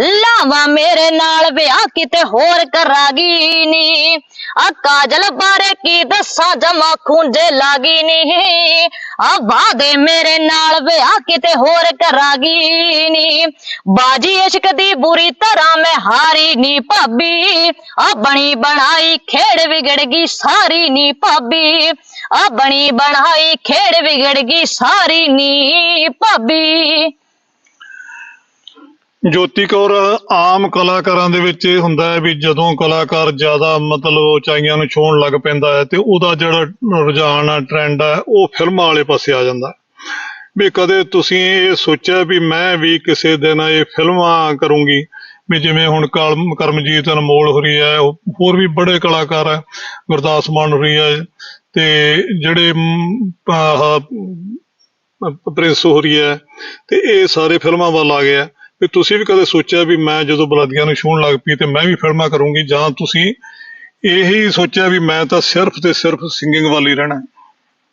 S2: ਲਾਵਾ ਮੇਰੇ ਨਾਲ ਵਿਆਹ ਕਿਤੇ ਹੋਰ ਕਰਾਗੀ ਨੀ। ਆ ਕਾਜਲ ਬਾਰੇ ਕੀ ਦੱਸਾਂ, ਜਮਾ ਖੂੰਜੇ ਲਾਗੀ ਨੀ। ਆ ਵਾਦੇ ਮੇਰੇ ਨਾਲ ਵਿਆਹ ਕਿਤੇ ਹੋਰ ਕਰਾਗੀ ਨੀ। ਬਾਜੀ ਇਸ਼ਕ ਦੀ ਬੁਰੀ ਤਰ੍ਹਾਂ ਮੈਂ ਹਾਰੀ ਨੀ ਭਾਬੀ। ਆ ਬਣੀ ਬਣਾਈ ਖੇਡ ਵਿਗੜ ਗਈ ਸਾਰੀ ਨੀ ਭਾਬੀ। ਆ ਬਣੀ ਬਣਾਈ ਖੇਡ ਵਿਗੜ ਗਈ ਸਾਰੀ ਨੀ ਭਾਬੀ।
S1: ਜੋਤੀ ਕੌਰ ਆਮ ਕਲਾਕਾਰਾਂ ਦੇ ਵਿੱਚ ਇਹ ਹੁੰਦਾ ਹੈ ਵੀ ਜਦੋਂ ਕਲਾਕਾਰ ਜ਼ਿਆਦਾ ਮਤਲਬ ਉਚਾਈਆਂ ਨੂੰ ਛੋਣ ਲੱਗ ਪੈਂਦਾ ਹੈ ਤੇ ਉਹਦਾ ਜਿਹੜਾ ਰੁਝਾਨ ਆ ਟ੍ਰੈਂਡ ਹੈ ਉਹ ਫਿਲਮਾਂ ਵਾਲੇ ਪਾਸੇ ਆ ਜਾਂਦਾ ਵੀ ਕਦੇ ਤੁਸੀਂ ਇਹ ਸੋਚਿਆ ਵੀ ਮੈਂ ਵੀ ਕਿਸੇ ਦਿਨ ਇਹ ਫਿਲਮਾਂ ਕਰੂੰਗੀ ਵੀ ਜਿਵੇਂ ਹੁਣ ਕਾਲਮ ਕਰਮਜੀਤ ਅਨਮੋਲ ਹੋਰੀ ਹੈ ਹੋਰ ਵੀ ਬੜੇ ਕਲਾਕਾਰ ਹੈ ਗੁਰਦਾਸ ਮਾਨ ਹੋਰੀ ਹੈ ਤੇ ਜਿਹੜੇ ਮ, ਆਹ ਪ੍ਰਿੰਸ ਹੋਰੀ ਹੈ ਤੇ ਇਹ ਸਾਰੇ ਫਿਲਮਾਂ ਵੱਲ ਆ ਗਏ ਆ ਵੀ ਤੁਸੀਂ ਵੀ ਕਦੇ ਸੋਚਿਆ ਵੀ ਮੈਂ ਜਦੋਂ ਬਲਦੀਆਂ ਨੂੰ ਛੂਹਣ ਲੱਗ ਪਈ ਤੇ ਮੈਂ ਵੀ ਫਿਲਮਾਂ ਕਰੂੰਗੀ ਜਾਂ ਤੁਸੀਂ ਇਹੀ ਸੋਚਿਆ ਵੀ ਮੈਂ ਤਾਂ ਸਿਰਫ ਤੇ ਸਿਰਫ ਸਿੰਗਿੰਗ ਵੱਲ ਹੀ ਰਹਿਣਾ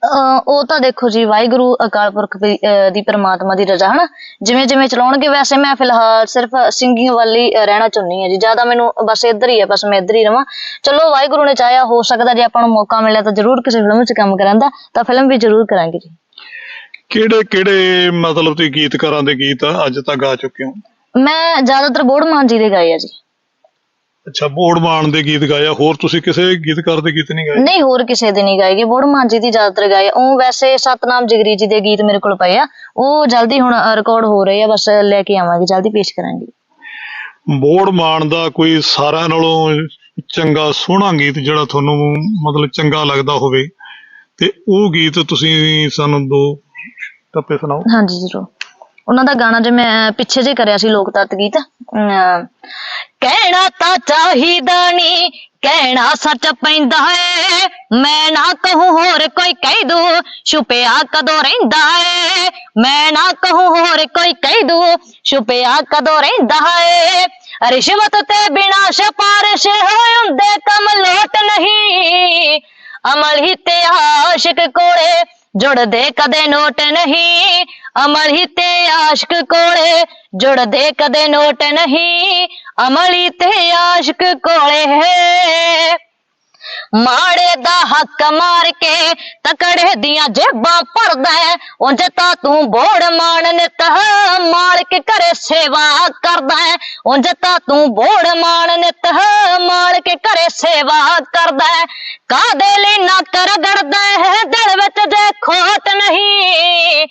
S2: ਅਹ ਉਹ ਤਾਂ ਦੇਖੋ ਜੀ, ਵਾਹਿਗੁਰੂ, ਅਕਾਲ ਪੁਰਖ ਦੀ ਅਹ ਦੀ ਪਰਮਾਤਮਾ ਦੀ ਰਜ਼ਾ, ਹਨਾ? ਜਿਵੇਂ ਜਿਵੇਂ ਚਲਾਉਣਗੇ ਵੈਸੇ ਮੈਂ ਫਿਲਹਾਲ ਸਿਰਫ ਸਿੰਗਿੰਗ ਵੱਲ ਹੀ, ਅਹ ਰਹਿਣਾ ਚਾਹੁੰਦੀ ਹਾਂ ਜੀ। ਜ਼ਿਆਦਾ ਮੈਨੂੰ ਬਸ ਇੱਧਰ ਹੀ ਹੈ, ਬਸ ਮੈਂ ਇੱਧਰ ਹੀ ਰਵਾਂ। ਚਲੋ, ਵਾਹਿਗੁਰੂ ਨੇ ਚਾਹਿਆ, ਹੋ ਸਕਦਾ ਜੇ ਆਪਾਂ ਨੂੰ ਮੌਕਾ ਮਿਲਿਆ ਤਾਂ ਜ਼ਰੂਰ ਕਿਸੇ ਫਿਲਮ 'ਚ ਕੰਮ ਕਰਨ ਦਾ ਤਾਂ ਫਿਲਮ ਵੀ ਜ਼ਰੂਰ ਕਰਾਂਗੇ ਜੀ।
S1: ਕਿਹੜੇ ਕਿਹੜੇ ਮਤਲਬ ਤੁਸੀਂ ਗੀਤਕਾਰਾਂ ਦੇ ਗੀਤ ਅੱਜ ਤੱਕ ਗਾ ਚੁੱਕੇ ਹੋ?
S2: ਮੈਂ ਜ਼ਿਆਦਾਤਰ ਬੋੜ ਮਾਨ ਜੀ ਦੇ ਗਾਏ ਆ ਜੀ।
S1: ਅੱਛਾ ਬੋੜਮਾਨ ਦੇ ਗੀਤ ਗਾਇਆ ਹੋਰ ਤੁਸੀਂ ਕਿਸੇ ਗੀਤਕਾਰ ਦੇ ਗੀਤ ਨਹੀਂ ਗਾਏ?
S2: ਨਹੀਂ ਹੋਰ ਕਿਸੇ ਦੇ ਨਹੀਂ ਗਾਏਗੇ ਬੋੜ ਮਾਨ ਜੀ ਦੀ ਜ਼ਿਆਦਾਤਰ ਗਾਏ। ਉਹ ਵੈਸੇ ਸਤਨਾਮ ਜਗਰੀ ਜੀ ਦੇ ਗੀਤ ਮੇਰੇ ਕੋਲ ਪਏ ਆ। ਉਹ ਜਲਦੀ ਹੁਣ ਰਿਕਾਰਡ ਹੋ ਰਹੇ ਆ ਬਸ ਲੈ ਕੇ ਆਵਾਂਗੇ ਜਲਦੀ ਪੇਸ਼ ਕਰਾਂਗੇ।
S1: ਬੋੜਮਾਨ ਦਾ ਕੋਈ ਸਾਰਿਆਂ ਨਾਲੋਂ ਚੰਗਾ ਸੋਹਣਾ ਗੀਤ ਜਿਹੜਾ ਤੁਹਾਨੂੰ ਮਤਲਬ ਚੰਗਾ ਲੱਗਦਾ ਹੋਵੇ ਤੇ ਉਹ ਗੀਤ ਤੁਸੀਂ ਸਾਨੂੰ ਦੋ ਟੱਪੇ ਸੁਣਾਓ।
S2: ਹਾਂਜੀ ਜ਼ਰੂਰ। ਉਹਨਾਂ ਦਾ ਗਾਣਾ ਜੇ ਮੈਂ ਪਿੱਛੇ ਜੇ ਕਰਿਆ ਸੀ ਲੋਕ ਤੱਤ ਗੀਤ ਅਹ, ਕਹਿਣਾ ਤਾਂ ਚਾਹੀਦਾ ਨਹੀਂ ਕਹਿਣਾ ਸੱਚ ਪੈਂਦਾ ਏ। ਮੈਂ ਨਾ ਕਹੂੰ ਹੋਰ ਕੋਈ ਕਹਿ ਦੂ ਛੁਪਿਆ ਕਦੋਂ ਰਹਿੰਦਾ ਏ? ਮੈਂ ਨਾ ਕਹੂੰ ਹੋਰ ਕੋਈ ਕਹਿ ਦੂ ਛੁਪਿਆ ਕਦੋਂ ਰਹਿੰਦਾ ਏ? ਰਿਸ਼ਵਤ ਤੇ ਬਿਨਾ ਸਿਫਾਰਿਸ਼ ਹੋਏ ਹੁੰਦੇ ਕੰਮ ਲੋਟ ਨਹੀਂ। ਅਮਲ ਹੀ ਤੇ ਆਸ਼ਿਕ ਕੋਲੇ ਜੁੜਦੇ ਕਦੇ ਨੋਟ ਨਹੀਂ, ਅਮਲ ਹੀ ਤੇ ਆਸ਼ਕ ਕੋਲੇ। ਜੁੜਦੇ ਕਦੇ ਨੋਟ ਨਹੀਂ, ਅਮਲੀ ਤੇ ਆਸ਼ਕ ਕੋਲੇ। ਹੈ ਮਾੜੇ ਦਾ ਹੱਕ ਮਾਰ ਕੇ ਤਕੜੇ ਦੀਆਂ ਜੇਬਾਂ ਭਰਦਾ ਹੈ, ਉਂਝ ਤਾਂ ਤੂੰ ਬੋੜ ਮਾਣ ਨਿਤ ਮਾਲਕ ਘਰੇ ਸੇਵਾ ਕਰਦਾ ਉਂਝ ਤਾਂ ਤੂੰ ਬੋੜ ਮਾਣ ਨਿਤ ਮਾਲਕ ਘਰੇ ਸੇਵਾ ਕਰਦਾ ਹੈ। ਕਾਦੇ ਲਈ ਨਾ ਰਗੜਦਾ ਹੈ? ਦਿਲ ਵਿੱਚ ਜੇ ਖੋਟ ਨਹੀਂ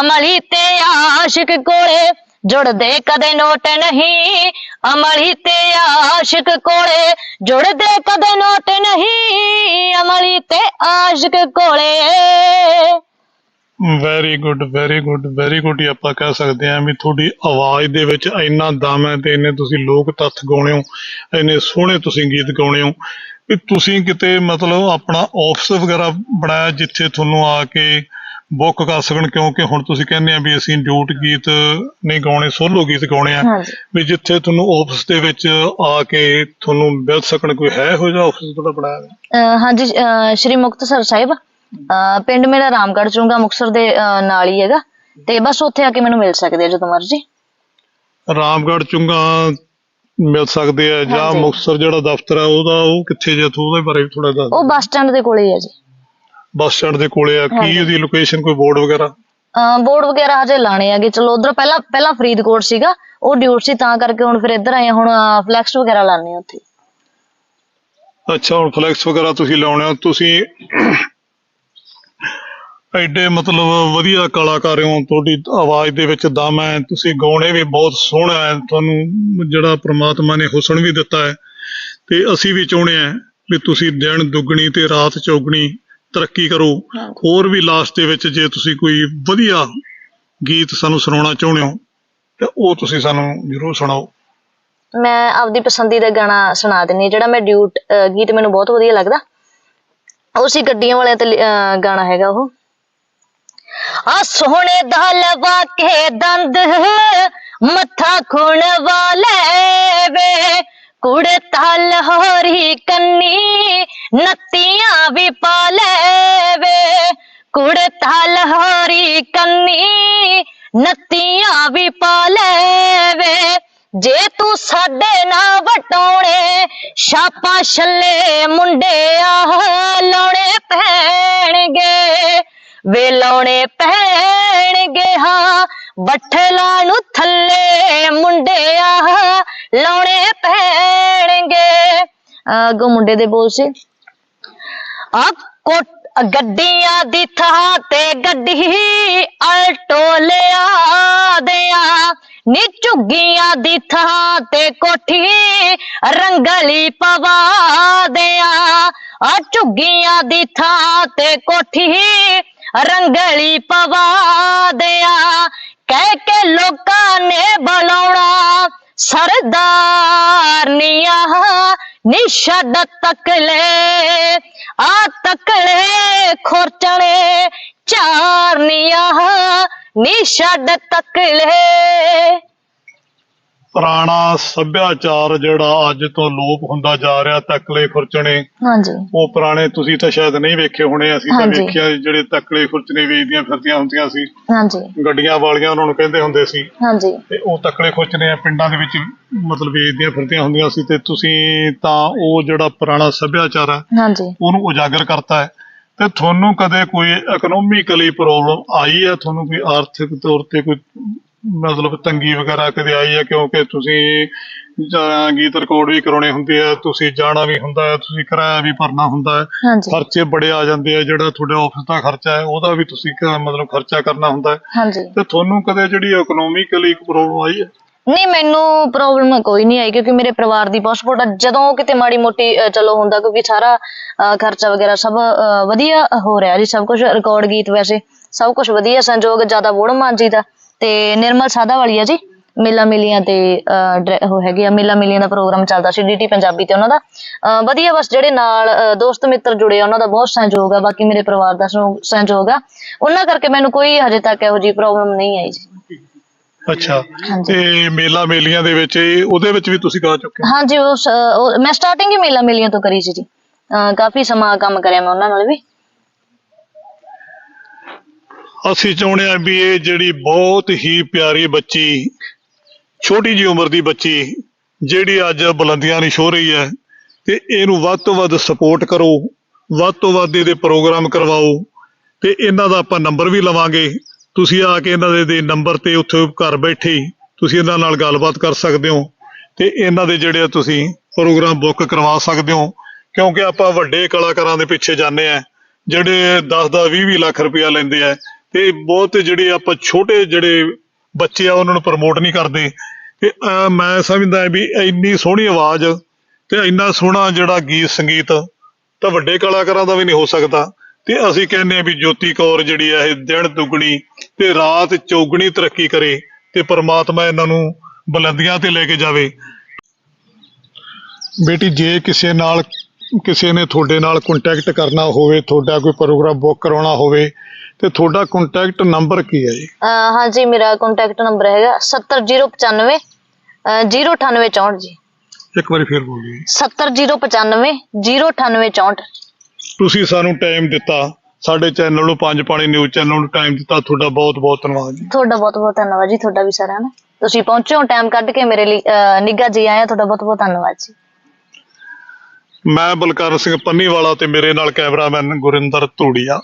S2: ਅਮਲੀ ਤੇ ਆਸ਼ਿਕ ਕੋਲੇ ਜੁੜਦੇ ਕਦੇ ਨੋਟ ਨਹੀਂ, ਅਮਲੀ ਤੇ ਆਸ਼ਿਕ ਕੋਲੇ। ਜੁੜਦੇ ਕਦੇ ਨੋਟ ਨਹੀਂ, ਅਮਲੀ ਤੇ ਆਸ਼ਿਕ ਕੋਲੇ।
S1: Very good very good very good ਹੀ ਆਪਾਂ ਕਹਿ ਸਕਦੇ ਹਾਂ ਵੀ ਤੁਹਾਡੀ ਆਵਾਜ਼ ਦੇ ਵਿੱਚ ਇੰਨਾ ਦਮ ਹੈ ਤੇ ਇੰਨੇ ਤੁਸੀਂ ਲੋਕ ਤੱਥ ਗਾਉਣੇ ਹੋ, ਇੰਨੇ ਸੋਹਣੇ ਤੁਸੀਂ ਗੀਤ ਗਾਉਣੇ ਹੋ ਵੀ ਤੁਸੀਂ ਕਿਤੇ ਮਤਲਬ ਆਪਣਾ ਆਫਿਸ ਵਗੈਰਾ ਬਣਾਇਆ ਜਿੱਥੇ ਤੁਹਾਨੂੰ ਆ ਕੇ ਬੁੱਕ ਕਰ ਸਕਣ ਕਿਉਂਕਿ ਹੁਣ ਤੁਸੀਂ ਕਹਿੰਦੇ ਆ ਵੀ ਅਸੀਂ ਡਿਊਟ ਗੀਤ ਨਹੀਂ ਗਾਉਣੇ ਸੋਲੋ ਗੀਤ ਗਾਉਣੇ ਆ। ਵੀ ਜਿੱਥੇ ਤੁਹਾਨੂੰ ਆਫਿਸ ਦੇ ਵਿੱਚ ਆ ਕੇ ਤੁਹਾਨੂੰ ਮਿਲ ਸਕਣ ਕੋਈ ਹੈ ਇਹੋ ਜਿਹਾ ਆਫਿਸ ਤੁਹਾਡਾ ਬਣਾਇਆ
S2: ਹਾਂਜੀ ਸ਼੍ਰੀ ਮੁਕਤਸਰ ਸਾਹਿਬ। ਪਿੰਡ ਮੇਰਾ ਰਾਮਗੜ੍ਹ ਚੁੰਗਾ ਮੁਕਤਸਰ ਦੇ ਨਾਲ ਹੀ ਹੈਗਾ। ਤੇ ਬਸ ਉੱਥੇ ਆ ਕੇ ਮੈਨੂੰ ਮਿਲ ਸਕਦੇ ਆ ਜਦੋਂ ਮਰਜ਼ੀ।
S1: ਰਾਮਗੜ੍ਹ ਚੁੰਗਾ ਮਿਲ ਸਕਦੇ ਆ ਜਾਂ
S2: ਹਾਂਜੀ।
S1: ਮੁਕਤਸਰ ਜਿਹੜਾ ਦਫ਼ਤਰ ਆ ਉਹਦਾ ਉਹ ਕਿੱਥੇ ਜੇ ਉਹਦੇ ਬਾਰੇ ਥੋੜਾ ਦੱਸ
S2: ਉਹ ਬੱਸ ਸਟੈਂਡ ਦੇ ਕੋਲੇ ਹੀ ਹੈ ਜੀ।
S1: ਬੱਸ ਸਟੈਂਡ ਦੇ ਕੋਲੇ ਆ ਕੀ
S2: ਹਾਂਜੀ।
S1: ਉਹਦੀ ਲੋਕੇਸ਼ਨ ਕੋਈ ਬੋਰਡ ਵਗੈਰਾ?
S2: ਬੋਰਡ ਵਗੈਰਾ ਹਜੇ ਲਾਣੇ ਆਗੇ ਚਲੋ ਉਧਰ ਪਹਿਲਾਂ ਪਹਿਲਾਂ ਫਰੀਦਕੋਟ ਸੀਗਾ ਉਹ ਡਿਊਟ ਸੀ ਤਾਂ ਕਰਕੇ ਹੁਣ ਫਿਰ ਇੱਧਰ ਆਏ ਹਾਂ, ਹੁਣ ਫਲੈਕਸ ਵਗੈਰਾ ਲਾਣੇ ਆ ਉੱਥੇ।
S1: ਅੱਛਾ ਹੁਣ ਫਲੈਕਸ ਵਗੈਰਾ ਤੁਸੀਂ ਲਾਉਣੇ ਹੋ ਤੁਸੀਂ ਐਡੇ ਮਤਲਬ ਵਧੀਆ ਕਲਾਕਾਰ ਹੋ ਤੁਹਾਡੀ ਆਵਾਜ਼ ਦੇ ਵਿੱਚ ਦਮ ਹੈ ਤੁਸੀਂ ਗਾਉਣੇ ਵੀ ਬਹੁਤ ਸੋਹਣਾ ਹੈ ਤੁਹਾਨੂੰ ਜਿਹੜਾ ਪ੍ਰਮਾਤਮਾ ਨੇ ਹੁਸਨ ਵੀ ਦਿੱਤਾ ਹੈ ਤੇ ਅਸੀਂ ਵੀ ਚਾਹੁੰਦੇ ਹਾਂ ਵੀ ਤੁਸੀਂ ਦਿਨ ਦੁੱਗਣੀ ਤੇ ਰਾਤ ਚੌਗਣੀ ਤਰੱਕੀ ਕਰੋ। ਹੋਰ ਵੀ ਲਾਸਟ ਦੇ ਵਿੱਚ ਜੇ ਤੁਸੀਂ ਕੋਈ ਵਧੀਆ ਗੀਤ ਸਾਨੂੰ ਸੁਣਾਉਣਾ ਚਾਹੁੰਦੇ ਹੋ ਤੇ ਉਹ ਤੁਸੀਂ ਸਾਨੂੰ ਜ਼ਰੂਰ ਸੁਣਾਓ।
S2: ਮੈਂ ਆਪਦੀ ਪਸੰਦੀਦਾ ਗਾਣਾ ਸੁਣਾ ਦਿੰਨੀ ਜਿਹੜਾ ਮੈਂ ਡਿਊਟ ਗੀਤ ਮੈਨੂੰ ਬਹੁਤ ਵਧੀਆ ਲੱਗਦਾ। ਉਹ ਸੀ ਗੱਡੀਆਂ ਵਾਲਿਆਂ ਤੇ ਗਾਣਾ ਹੈਗਾ ਉਹ। ਆ ਸੋਹਣੇ ਦਾ ਲਵਾ ਕੇ ਦੰਦ ਮੱਥਾ ਖੁਣ ਵਾਲੇ ਵੇ। ਕੁੜੇ ਤਲ ਹੋਰੀ ਕੰਨੀ ਨੱਤੀਆਂ ਵੀ ਪਾ ਲੈ ਵੇ ਕੁੜਤਾ ਲਹੋਰੀ ਕੰਨੀ ਨੱਤੀਆਂ ਵੀ ਪਾ ਲੈਵੇ ਜੇ ਤੂੰ ਸਾਡੇ ਨਾਲ ਵਟਾਉਣੇ ਛਾਪਾ ਛੱਲੇ ਮੁੰਡੇ ਆਹ ਲਾਉਣੇ ਪੈਣਗੇ ਵੇ ਲਾਉਣੇ ਪੈਣਗੇ ਹਾਂ ਬੱਠਲਾ ਨੂੰ ਥੱਲੇ ਮੁੰਡੇ ਆਹ ਲਾਉਣੇ ਪੈਣਗੇ ਅੱਗੋਂ ਮੁੰਡੇ ਦੇ ਬੋਲ ਸੀ ਆ ਕੋਟ ਗੱਡੀਆਂ ਦੀ ਥਾਂ ਤੇ ਗੱਡੀ ਅਲਟੋ ਲਿਆ ਦਿਆਂ ਨੀ ਝੁੱਗੀਆਂ ਦੀ ਥਾਂ ਤੇ ਕੋਠੀ ਰੰਗਲੀ ਪਵਾ ਦਿਆਂ ਆ ਝੁੱਗੀਆਂ ਦੀ ਥਾਂ ਤੇ ਕੋਠੀ ਰੰਗਲੀ ਪਵਾ ਦਿਆਂ ਕਹਿ ਕੇ ਲੋਕਾਂ ਨੇ ਬੁਲਾਉਣਾ ਸਰਦਾਰਨੀਆਂ ਨੀ ਛੱਡ ਤਕਲੇ ਆ ਤਕਲੇ ਖੋਰਚਣੇ ਚਾਰਨੀਆਂ ਨੀ ਛੱਡ ਤਕਲੇ।
S1: ਪੁਰਾਣਾ ਸੱਭਿਆਚਾਰ ਜਿਹੜਾ ਅੱਜ ਤੋਂ ਲੋਪ ਹੁੰਦਾ ਜਾ ਰਿਹਾ ਤਕਲੇ ਖੁਰਚਣੇ
S2: ਹਾਂਜੀ।
S1: ਉਹ ਪੁਰਾਣੇ ਤੁਸੀਂ ਤਾਂ ਸ਼ਾਇਦ ਨਹੀਂ ਵੇਖੇ ਹੋਣੇ ਅਸੀਂ ਤਾਂ
S2: ਹਾਂਜੀ।
S1: ਵੇਖਿਆ ਜਿਹੜੇ ਤਕਲੇ ਖੁਰਚਣੇ ਵੇਚਦੀਆਂ ਫਿਰਦੀਆਂ ਹੁੰਦੀਆਂ ਸੀ।
S2: ਹਾਂਜੀ।
S1: ਗੱਡੀਆਂ ਵਾਲੀਆਂ ਉਹਨਾਂ ਨੂੰ ਕਹਿੰਦੇ ਹੁੰਦੇ ਸੀ।
S2: ਹਾਂਜੀ।
S1: ਤੇ ਉਹ ਤਕਲੇ ਖੁਰਚਣੇ ਆ ਪਿੰਡਾਂ ਦੇ ਵਿੱਚ ਮਤਲਬ ਵੇਚਦੀਆਂ ਫਿਰਦੀਆਂ ਹੁੰਦੀਆਂ ਸੀ ਤੇ ਤੁਸੀਂ ਤਾਂ ਉਹ ਜਿਹੜਾ ਪੁਰਾਣਾ ਸੱਭਿਆਚਾਰ ਹੈ
S2: ਹਾਂਜੀ।
S1: ਉਹਨੂੰ ਉਜਾਗਰ ਕਰਤਾ ਹੈ। ਤੇ ਤੁਹਾਨੂੰ ਕਦੇ ਕੋਈ ਇਕਨੋਮਿਕਲੀ ਪ੍ਰੋਬਲਮ ਆਈ ਹੈ? ਤੁਹਾਨੂੰ ਕੋਈ ਆਰਥਿਕ ਤੌਰ ਤੇ ਕੋਈ ਮਤਲਬ ਤੰਗੀ ਵਗੈਰਾ ਕਦੇ ਆਈ ਹੈ? ਕਿਉਂਕਿ ਤੁਸੀਂ ਜਾਂ ਗੀਤ ਰਿਕਾਰਡ ਵੀ ਕਰਾਉਣੇ ਹੁੰਦੇ ਆ ਤੁਸੀਂ ਜਾਣਾ ਵੀ ਹੁੰਦਾ ਹੈ ਤੁਸੀਂ ਕਿਰਾਇਆ ਵੀ ਭਰਨਾ ਹੁੰਦਾ ਹੈ।
S2: ਹਾਂਜੀ।
S1: ਖਰਚੇ ਬੜੇ ਆ ਜਾਂਦੇ ਆ ਜਿਹੜਾ ਤੁਹਾਡੇ ਆਫਿਸ ਦਾ ਖਰਚਾ ਹੈ ਉਹਦਾ ਵੀ ਤੁਸੀਂ ਕ- ਮਤਲਬ ਖਰਚਾ ਕਰਨਾ ਹੁੰਦਾ ਹੈ।
S2: ਹਾਂਜੀ।
S1: ਤੇ ਤੁਹਾਨੂੰ ਕਦੇ ਜਿਹੜੀ ਇਕਨੋਮਿਕਲੀ ਪ੍ਰੋਬਲਮ ਆਈ ਹੈ?
S2: ਨਹੀਂ ਮੈਨੂੰ ਪ੍ਰੋਬਲਮ ਕੋਈ ਨਹੀਂ ਆਈ ਕਿਉਂਕਿ ਮੇਰੇ ਪਰਿਵਾਰ ਦੀ ਬਹੁਤ ਸਪੋਰਟ ਹੈ ਜਦੋਂ ਕਿਤੇ ਮਾੜੀ ਮੋਟੀ ਚਲੋ ਹੁੰਦਾ ਕਿਉਂਕਿ ਸਾਰਾ ਖਰਚਾ ਵਗੈਰਾ ਸਭ ਅ, ਵਧੀਆ ਹੋ ਰਿਹਾ ਜੀ ਸਭ ਕੁਝ ਰਿਕਾਰਡ ਗੀਤ ਵੈਸੇ ਸਭ ਕੁਝ ਵਧੀਆ ਸੰਜੋਗ ਜ਼ਿਆਦਾ ਮਾਨ ਜੀ ਦਾ। ਤੇ ਨਿਰਮਲ ਸਾਦਾ ਵਾਲੀ ਆ ਜੀ ਮੇਲਾ ਮਿਲੀਆਂ ਤੇ ਉਹ ਹੈਗੇ ਆ ਮੇਲਾ ਮਿਲੀਆਂ ਦਾ ਪ੍ਰੋਗਰਾਮ ਚੱਲਦਾ ਸੀ ਡੀਟੀ ਪੰਜਾਬੀ ਤੇ ਉਹਨਾਂ ਦਾ। ਵਧੀਆ ਬਸ ਜਿਹੜੇ ਨਾਲ ਦੋਸਤ ਮਿੱਤਰ ਜੁੜੇ ਆ ਉਹਨਾਂ ਦਾ ਬਹੁਤ ਸਹਿਯੋਗ ਆ ਬਾਕੀ ਮੇਰੇ ਪਰਿਵਾਰ ਦਾ ਸਹਿਯੋਗ- ਆ। ਉਹਨਾਂ ਕਰਕੇ ਮੈਨੂੰ ਕੋਈ ਹਜੇ ਤੱਕ ਇਹੋ ਜਿਹੀ ਪ੍ਰੋਬਲਮ ਨਹੀਂ ਆਈ ਜੀ।
S1: ਅੱਛਾ। ਤੇ ਮੇਲਾ ਮੇਲੀਆਂ ਦੇ ਵਿੱਚ ਉਹਦੇ ਵਿੱਚ ਵੀ ਤੁਸੀਂ ਗਾ ਚੁੱਕੇ
S2: ਹਾਂਜੀ ਉਹ- ਮੈਂ ਸਟਾਰਟਿੰਗ ਹੀ ਮੇਲਾ ਮਿਲੀਆਂ ਤੋਂ ਕਰੀ ਸੀ ਜੀ। ਕਾਫੀ ਸਮਾਂ ਕੰਮ ਕਰਿਆ ਮੈਂ ਉਹਨਾਂ ਨਾਲ ਵੀ।
S1: ਅਸੀਂ ਚਾਹੁੰਦੇ ਹਾਂ ਵੀ ਇਹ ਜਿਹੜੀ ਬਹੁਤ ਹੀ ਪਿਆਰੀ ਬੱਚੀ, ਛੋਟੀ ਜੀ ਉਮਰ ਦੀ ਬੱਚੀ, ਜਿਹੜੀ ਅੱਜ ਬੁਲੰਦੀਆਂ ਨਹੀਂ ਛੋ ਰਹੀ ਹੈ, ਤੇ ਇਹਨੂੰ ਵੱਧ ਤੋਂ ਵੱਧ ਸਪੋਰਟ ਕਰੋ, ਵੱਧ ਤੋਂ ਵੱਧ ਇਹਦੇ ਪ੍ਰੋਗਰਾਮ ਕਰਵਾਓ, ਤੇ ਇਹਨਾਂ ਦਾ ਆਪਾਂ ਨੰਬਰ ਵੀ ਲਵਾਂਗੇ। ਤੁਸੀਂ ਆ ਕੇ ਇਹਨਾਂ ਦੇ ਨੰਬਰ ਤੇ ਉੱਥੇ ਘਰ ਬੈਠੇ ਤੁਸੀਂ ਇਹਨਾਂ ਨਾਲ ਗੱਲਬਾਤ ਕਰ ਸਕਦੇ ਹੋ, ਤੇ ਇਹਨਾਂ ਦੇ ਜਿਹੜੇ ਤੁਸੀਂ ਪ੍ਰੋਗਰਾਮ ਬੁੱਕ ਕਰਵਾ ਸਕਦੇ ਹੋ, ਕਿਉਂਕਿ ਆਪਾਂ ਵੱਡੇ ਕਲਾਕਾਰਾਂ ਦੇ ਪਿੱਛੇ ਜਾਂਦੇ ਆ ਜਿਹੜੇ 10 ਦਾ 20 20 ਲੱਖ ਰੁਪਇਆ ਲੈਂਦੇ ਆ ਤੇ ਬਹੁਤ ਜਿਹੜੇ ਆਪਾਂ ਛੋਟੇ ਜਿਹੜੇ ਬੱਚੇ ਆ, ਉਹਨਾਂ ਨੂੰ ਪ੍ਰਮੋਟ ਨਹੀਂ ਕਰਦੇ। ਤੇ ਮੈਂ ਸਮਝਦਾ ਵੀ ਇੰਨੀ ਸੋਹਣੀ ਆਵਾਜ਼ ਤੇ ਇੰਨਾ ਸੋਹਣਾ ਜਿਹੜਾ ਗੀਤ ਸੰਗੀਤ ਤਾਂ ਵੱਡੇ ਕਲਾਕਾਰਾਂ ਦਾ ਵੀ ਨਹੀਂ ਹੋ ਸਕਦਾ। ਤੇ ਅਸੀਂ ਕਹਿੰਦੇ ਆ ਵੀ ਜੋਤੀ ਕੌਰ ਜਿਹੜੀ ਆ, ਇਹ ਦਿਨ ਦੁਗਣੀ ਤੇ ਰਾਤ ਚੌਗਣੀ ਤਰੱਕੀ ਕਰੇ ਤੇ ਪ੍ਰਮਾਤਮਾ ਇਹਨਾਂ ਨੂੰ ਬੁਲੰਦੀਆਂ ਤੇ ਲੈ ਕੇ ਜਾਵੇ। ਬੇਟੀ, ਜੇ ਕਿਸੇ ਨਾਲ, ਕਿਸੇ ਨੇ ਤੁਹਾਡੇ ਨਾਲ ਕੰਟੈਕਟ ਕਰਨਾ ਹੋਵੇ, ਤੁਹਾਡਾ ਕੋਈ ਪ੍ਰੋਗਰਾਮ ਬੁੱਕ ਕਰਾਉਣਾ ਹੋਵੇ ਤੇ ਤੁਹਾਡਾ ਕੰਟੈਕਟ ਨੰਬਰ ਕੀ ਹੈ ਜੀ?
S2: ਅਹ ਹਾਂਜੀ ਮੇਰਾ ਕੰਟੈਕਟ ਨੰਬਰ ਹੈਗਾ 70095 09864 ਜੀ।
S1: ਇੱਕ ਵਾਰੀ ਫੇਰ ਬੋਲੀਏ
S2: 70095 09864
S1: ਤੁਸੀਂ ਸਾਨੂੰ ਟਾਈਮ ਦਿੱਤਾ ਸਾਡੇ ਚੈਨਲ ਨੂੰ ਪੰਜ ਪਾਣੀ ਨਿਊਜ਼ ਚੈਨਲ ਨੂੰ ਟਾਈਮ ਦਿੱਤਾ ਤੁਹਾਡਾ ਬਹੁਤ ਬਹੁਤ ਧੰਨਵਾਦ ਜੀ।
S2: ਤੁਹਾਡਾ ਬਹੁਤ ਬਹੁਤ ਧੰਨਵਾਦ ਜੀ ਤੁਹਾਡਾ ਵੀ ਸਾਰਿਆਂ ਦਾ। ਤੁਸੀਂ ਪਹੁੰਚੇ ਹੋ ਟਾਈਮ ਕੱਢ ਕੇ ਮੇਰੇ ਲਈ ਅਹ ਨਿੱਘਾ ਜੀ ਆਇਆ ਤੁਹਾਡਾ ਬਹੁਤ ਬਹੁਤ ਧੰਨਵਾਦ ਜੀ।
S1: ਮੈਂ ਬਲਕਰਨ ਸਿੰਘ ਪੰਨੀਵਾਲਾ ਤੇ ਮੇਰੇ ਨਾਲ ਕੈਮਰਾਮੈਨ ਗੁਰਿੰਦਰ ਧੂੜੀਆ।